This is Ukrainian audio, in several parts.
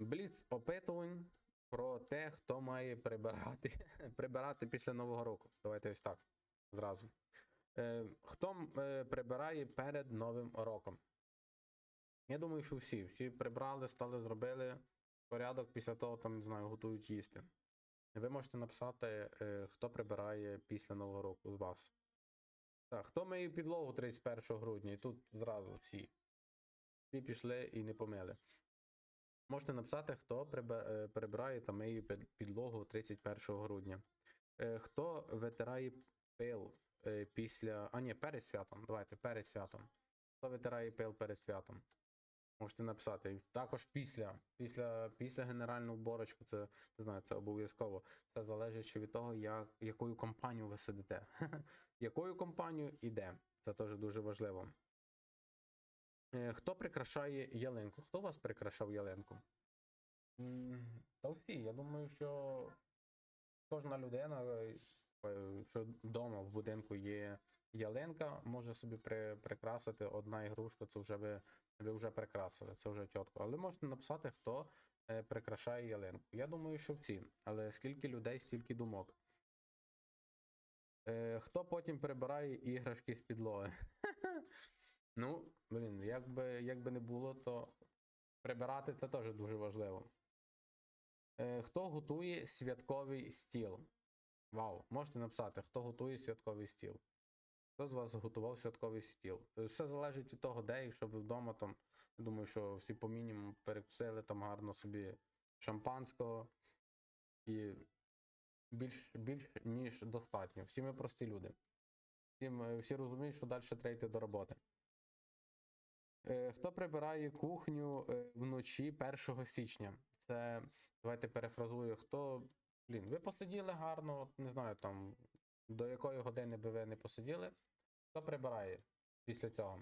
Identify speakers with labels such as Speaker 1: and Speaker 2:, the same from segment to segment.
Speaker 1: Бліц опитувань про те, хто має прибирати, прибирати після Нового року. Давайте ось так. Зразу. Е, хто е, прибирає перед Новим роком? Я думаю, що всі. Всі прибрали, стали, зробили порядок, після того там, не знаю, готують їсти. Ви можете написати, е, хто прибирає після Нового року з вас. Так, хто миє підлогу 31 грудня? І тут зразу всі. Всі пішли і не помили. Можете написати, хто прибе- е, прибирає та миє підлогу 31 грудня. Е, Хто витирає пил е, після. А ні, перед святом. Давайте, перед святом. Хто витирає пил перед святом? Можете написати. Також після. Після, після генеральну уборочку, це не знаю, це обов'язково. Це залежить ще від того, як, якою компанію ви сидите. якою компанію і де. Це теж дуже важливо. Е, Хто прикрашає ялинку? Хто вас прикрашав ялинку? Та всі. Я думаю, що кожна людина, е, що вдома в будинку є ялинка, може собі при, прикрасити одна ігрушка, це вже ви, ви вже прикрасили, це вже чітко. Але можете написати, хто е, прикрашає ялинку. Я думаю, що всі. Але скільки людей, стільки думок. Хто потім прибирає іграшки з підлоги? Ну, блін, як би, не було, то прибирати це теж дуже важливо. Е, хто готує святковий стіл? Вау, можете написати, хто готує святковий стіл. Хто з вас готував святковий стіл? Е, Все залежить від того, де, якщо ви вдома там, я думаю, що всі по мінімуму перекусили там гарно собі шампанського і більш, більш ніж достатньо. Всі ми прості люди. Всі, всі розуміють, що далі треба йти до роботи. Е, Хто прибирає кухню е, вночі 1 січня? Це давайте перефразую. Хто. Блін, ви посиділи гарно, не знаю там до якої години би ви не посиділи. Хто прибирає після цього?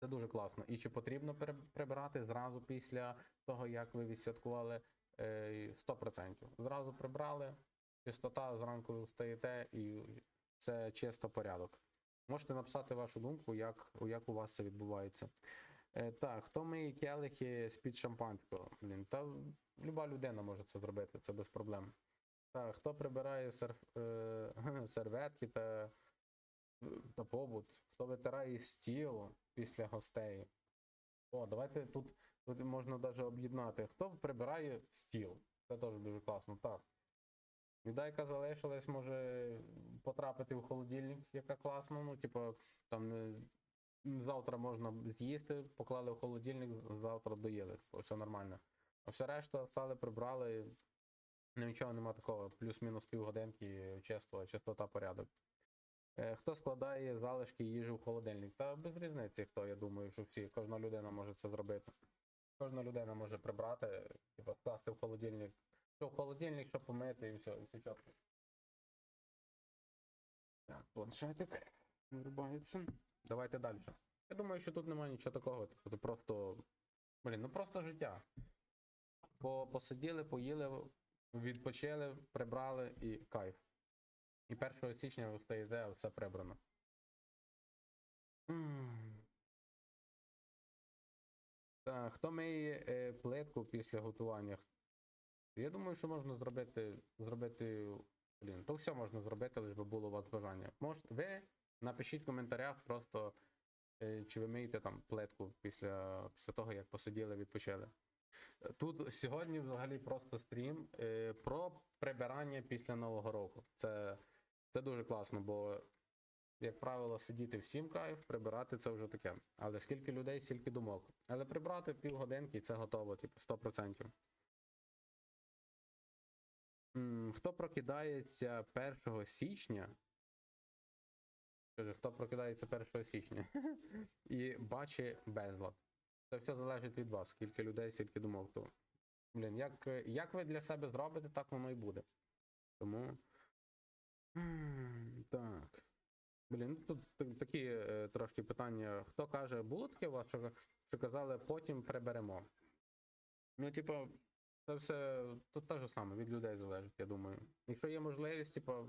Speaker 1: Це дуже класно. І чи потрібно прибирати зразу після того, як ви відсвяткували Е, 100%. Зразу прибрали, чистота, зранку ви і це чисто порядок. Можете написати вашу думку, як, як у вас це відбувається. Е, так, хто миє келихи з-під шампанського? Блін, та люба людина може це зробити, це без проблем. Так, хто прибирає серф, е, серветки та, та побут, хто витирає стіл після гостей. О, давайте тут, тут можна навіть об'єднати. Хто прибирає стіл? Це теж дуже класно. Так. Яка залишилась, може потрапити в холодильник, яка класна. Ну, типу, там е, завтра можна з'їсти, поклали в холодильник, завтра доїли. Все нормально. А все решта стали, прибрали. Ну, Нічого нема такого, плюс-мінус півгодинки, чисто, чистота порядок. Е, Хто складає залишки їжі в холодильник? Та без різниці, хто, я думаю, що всі, кожна людина може це зробити. Кожна людина може прибрати, типу, скласти в холодильник. Що в холодильник, що помити, і все, і все чітко. Так, планшетик вирубається. Давайте далі. Я думаю, що тут немає нічого такого. Типу, це просто. Блін, ну просто життя. По, посиділи, поїли, відпочили, прибрали і кайф. І 1 січня ви встаєте, все прибрано. Так, хто миє е, плитку після готування? Я думаю, що можна зробити. зробити. Блін, то все можна зробити, лише би було у вас бажання. Можете, ви напишіть в коментарях просто, е, чи ви миєте там плитку після, після того, як посиділи, відпочили. Тут сьогодні взагалі просто стрім е, про прибирання після Нового року. Це, це дуже класно, бо, як правило, сидіти всім кайф, прибирати це вже таке. Але скільки людей, стільки думок. Але прибрати півгодинки і це готово, типу, 100%. Хто прокидається 1 січня? Каже, хто прокидається 1 січня і бачить безлад. Це все залежить від вас, скільки людей, скільки думок. То, блін, як, як ви для себе зробите, так воно і буде. Тому. Так. Блін, ну тут такі е, трошки питання. Хто каже, було таке у вас, що, що казали, потім приберемо? Ну, типу, це все тут те ж саме, від людей залежить, я думаю. Якщо є можливість, типу,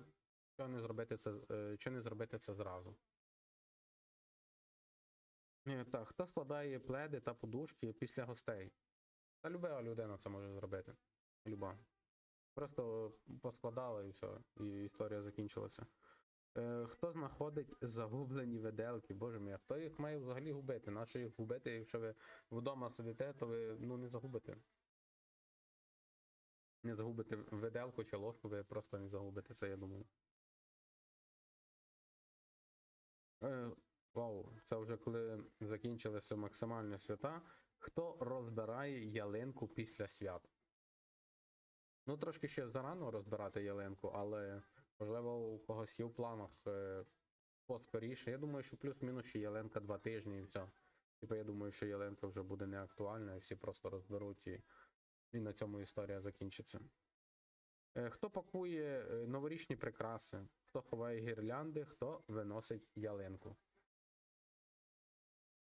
Speaker 1: що не зробити це, е, що не зробити це зразу. Е, Так, хто складає пледи та подушки після гостей? Та люба людина це може зробити. Люба. Просто поскладала і все, і історія закінчилася. Е, хто знаходить загублені виделки? Боже мій, хто їх має взагалі губити? Нащо їх губити, якщо ви вдома сидите, то ви ну, не загубите. Не загубите виделку чи ложку, ви просто не загубите це, я думаю. Е, вау, це вже коли закінчилися максимальні свята. Хто розбирає ялинку після свят? Ну, трошки ще зарано розбирати ялинку, але можливо у когось є в планах е, поскоріше. Я думаю, що плюс-мінус ще ялинка два тижні і все. Типу, я думаю, що ялинка вже буде не актуальна, і всі просто розберуть і, і на цьому історія закінчиться. Е, Хто пакує е, новорічні прикраси, хто ховає гірлянди, хто виносить ялинку.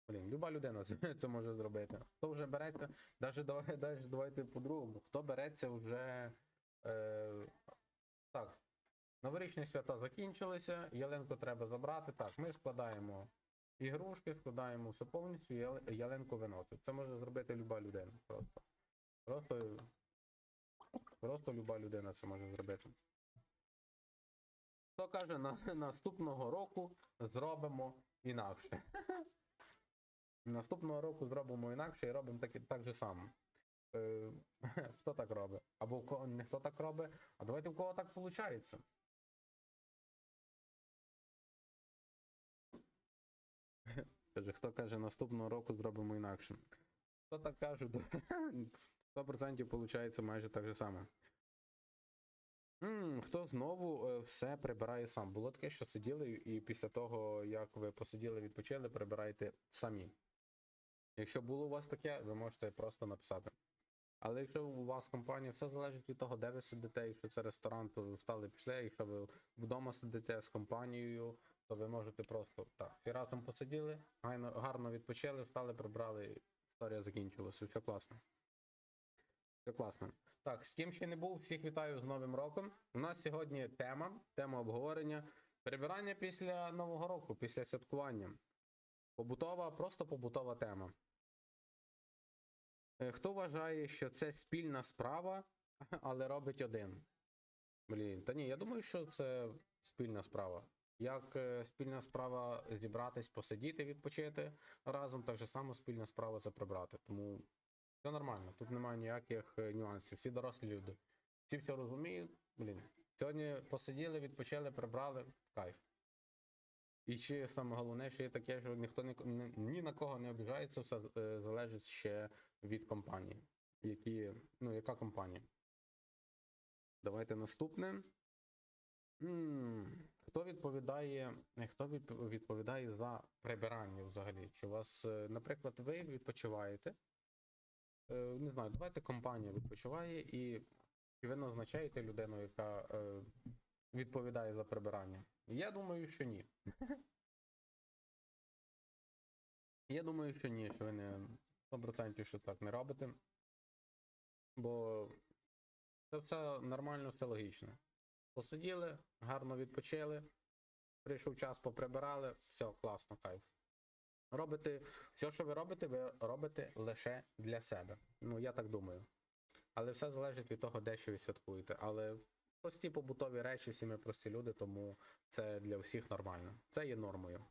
Speaker 1: Блін, люба людина це, це може зробити. Хто вже береться, навіть давай, навіть давайте по-другому. Хто береться вже. Е, так, новорічні свята закінчилися, ялинку треба забрати. Так, ми складаємо ігрушки, складаємо все повністю, яли- ялинку виносить. Це може зробити люба людина. Просто. Просто, просто люба людина це може зробити. Хто каже, на, наступного року зробимо інакше. Наступного року зробимо інакше і робимо так, так же само. Е, хто так робить? Або в кого не хто так робить, а давайте в кого так виходить. Каже, хто каже, наступного року зробимо інакше. Хто так каже, 100% виходить майже так же саме. М, хто знову е, все прибирає сам? Було таке, що сиділи і після того, як ви посиділи, відпочили, прибираєте самі. Якщо було у вас таке, ви можете просто написати. Але якщо у вас компанія, все залежить від того, де ви сидите. Якщо це ресторан, то встали пішли. Якщо ви вдома сидите з компанією, то ви можете просто так. І разом посиділи, гарно відпочили, встали, прибрали, історія закінчилася. Все класно. Все класно. Так, з ким ще не був, всіх вітаю з Новим роком. У нас сьогодні тема, тема обговорення. Прибирання після Нового року, після святкування. Побутова, просто побутова тема. Е, Хто вважає, що це спільна справа, але робить один? Блін, та ні, я думаю, що це спільна справа. Як е, спільна справа зібратись, посидіти, відпочити разом, так же само спільна справа це прибрати. Тому все нормально, тут немає ніяких е, нюансів. Всі дорослі люди. Всі все розуміють. Блін. Сьогодні посиділи, відпочили, прибрали, кайф. І ще саме головне, що є таке, що ніхто ні, ні, на кого не обіжається, все е, залежить ще від компанії. Які, ну, яка компанія? Давайте наступне. Хто відповідає, хто відповідає за прибирання взагалі? Чи у вас, е, наприклад, ви відпочиваєте? Е, Не знаю, давайте компанія відпочиває і ви назначаєте людину, яка е, відповідає за прибирання? Я думаю, що ні. Я думаю, що ні, що ви не 100% що так не робите. Бо це все нормально, все логічно. Посиділи, гарно відпочили, прийшов час, поприбирали, все, класно, кайф. Робите, все, що ви робите, ви робите лише для себе. Ну, я так думаю. Але все залежить від того, де що ви святкуєте. Але прості побутові речі, всі ми прості люди, тому це для всіх нормально. Це є нормою.